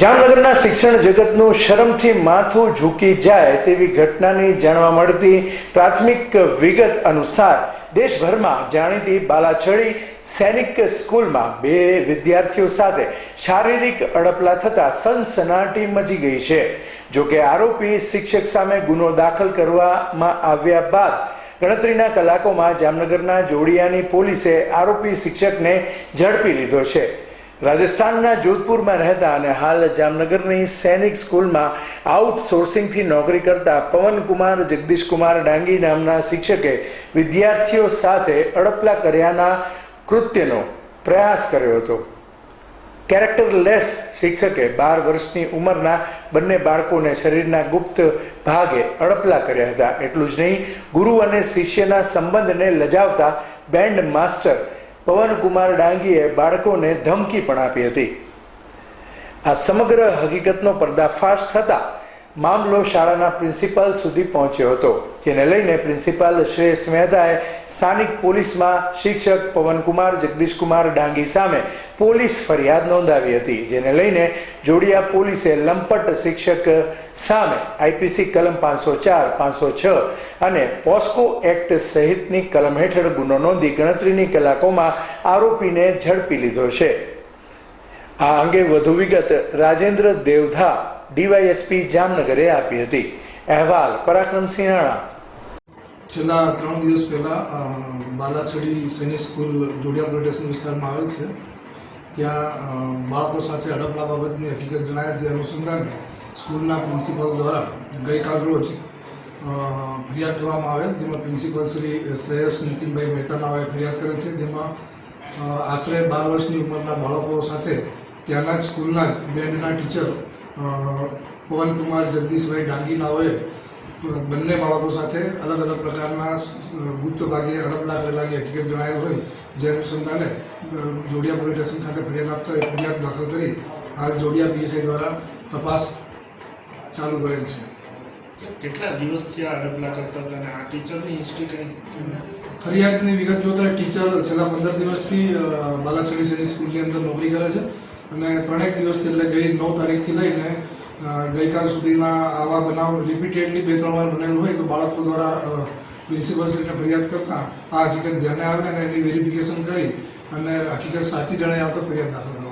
જામનગરના શિક્ષણ જગતનું શરમથી માથું ઝૂકી જાય તેવી ઘટનાની જાણવા મળતી પ્રાથમિક વિગત અનુસાર દેશભરમાં જાણીતી બાલાછડી સૈનિક સ્કૂલમાં બે વિદ્યાર્થીઓ સાથે શારીરિક અડપલા થતાં સનસનાટી મચી ગઈ છે. જોકે આરોપી શિક્ષક સામે ગુનો દાખલ કરવામાં આવ્યા બાદ ગણતરીના કલાકોમાં જામનગરના જોડિયાની પોલીસે આરોપી શિક્ષકને ઝડપી લીધો છે. રાજસ્થાનના જોધપુરમાં રહેતા અને હાલ જામનગરની સૈનિક સ્કૂલમાં આઉટસોર્સિંગથી નોકરી કરતા પવનકુમાર જગદીશકુમાર ડાંગી નામના શિક્ષકે વિદ્યાર્થીઓ સાથે અડપલા કર્યાના કૃત્યનો પ્રયાસ કર્યો હતો. કેરેક્ટરલેસ શિક્ષકે બાર વર્ષની ઉંમરના બંને બાળકોને શરીરના ગુપ્ત ભાગે અડપલા કર્યા હતા. એટલું જ નહીં, ગુરુ અને શિષ્યના સંબંધને લજાવતા બેન્ડ માસ્ટર પવનકુમાર ડાંગીએ બાળકોને ધમકી પણ આપી હતી. આ સમગ્ર હકીકતનો પર્દાફાશ થતાં મામલો શાળાના પ્રિન્સિપાલ સુધી પહોંચ્યો હતો. જેને લઈને પ્રિન્સિપાલ શ્રેયસ મહેતાએ સ્થાનિક પોલીસમાં શિક્ષક પવનકુમાર, જગદીશકુમાર ડાંગી સામે પોલીસ ફરિયાદ નોંધાવી હતી. જેને લઈને જોડિયા પોલીસે લંપટ શિક્ષક સામે આઈપીસી કલમ પાંચસો ચાર, પાંચસો છ અને પોસ્કો એક્ટ સહિતની કલમ હેઠળ ગુનો નોંધી ગણતરીની કલાકોમાં આરોપીને ઝડપી લીધો છે. આ અંગે વધુ વિગત રાજેન્દ્ર દેવધા ડીવાયએસપી જામનગરે આપી હતી. અહેવાલ પરાક્રમસિંહ રાણા છેલ્લા ત્રણ દિવસ પહેલાં બાલાછડી સૈનિક સ્કૂલ જોડિયા પ્લોટેશન વિસ્તારમાં આવેલ છે. ત્યાં બાળકો સાથે અડપલા બાબતની હકીકત જણાય તે અનુસંધાને સ્કૂલના પ્રિન્સિપાલ દ્વારા ગઈકાલ રોજ ફરિયાદ કરવામાં આવેલ, જેમાં પ્રિન્સિપાલ શ્રી શ્રેયસ નીતિનભાઈ મહેતા નાઓએ ફરિયાદ કરેલ છે. જેમાં આશરે બાર વર્ષની ઉંમરના બાળકો સાથે ત્યાંના જ સ્કૂલના જ બેન્ડના ટીચર પવનકુમાર જગદીશભાઈ ડાંગીલાઓએ બંને બાળકો સાથે અલગ અલગ પ્રકારના ગુપ્ત ભાગે અડપલા કરેલાની હકીકત જણાયેલ હોય જે અનુસંધાને જોડિયા પોલીસ સ્ટેશન ખાતે ફરિયાદ આપતા એ ફરિયાદ દાખલ કરી. હાલ જોડિયા પીએસઆઈ દ્વારા તપાસ ચાલુ કરેલ છે. કેટલા દિવસથી આ અડપલા કરતા હતા અને આ ટીચરની હિસ્ટ્રી કઈ? ફરિયાદની વિગત જોતા ટીચર છેલ્લા પંદર દિવસથી બાલાછડી સૈનિક સ્કૂલની અંદર નોકરી કરે છે. અને ત્રણેક દિવસ એટલે ગઈ નવ તારીખથી લઈને ગઈકાલ સુધીના આવા બનાવ રિપીટેડલી બે ત્રણ વાર બનેલું હોય તો બાળકો દ્વારા પ્રિન્સિપલશ્રીને ફરિયાદ કરતાં આ હકીકત ધ્યાને આવે અને એની વેરિફિકેશન કરી અને હકીકત સાચી જણાય આવતો ફરિયાદ દાખલ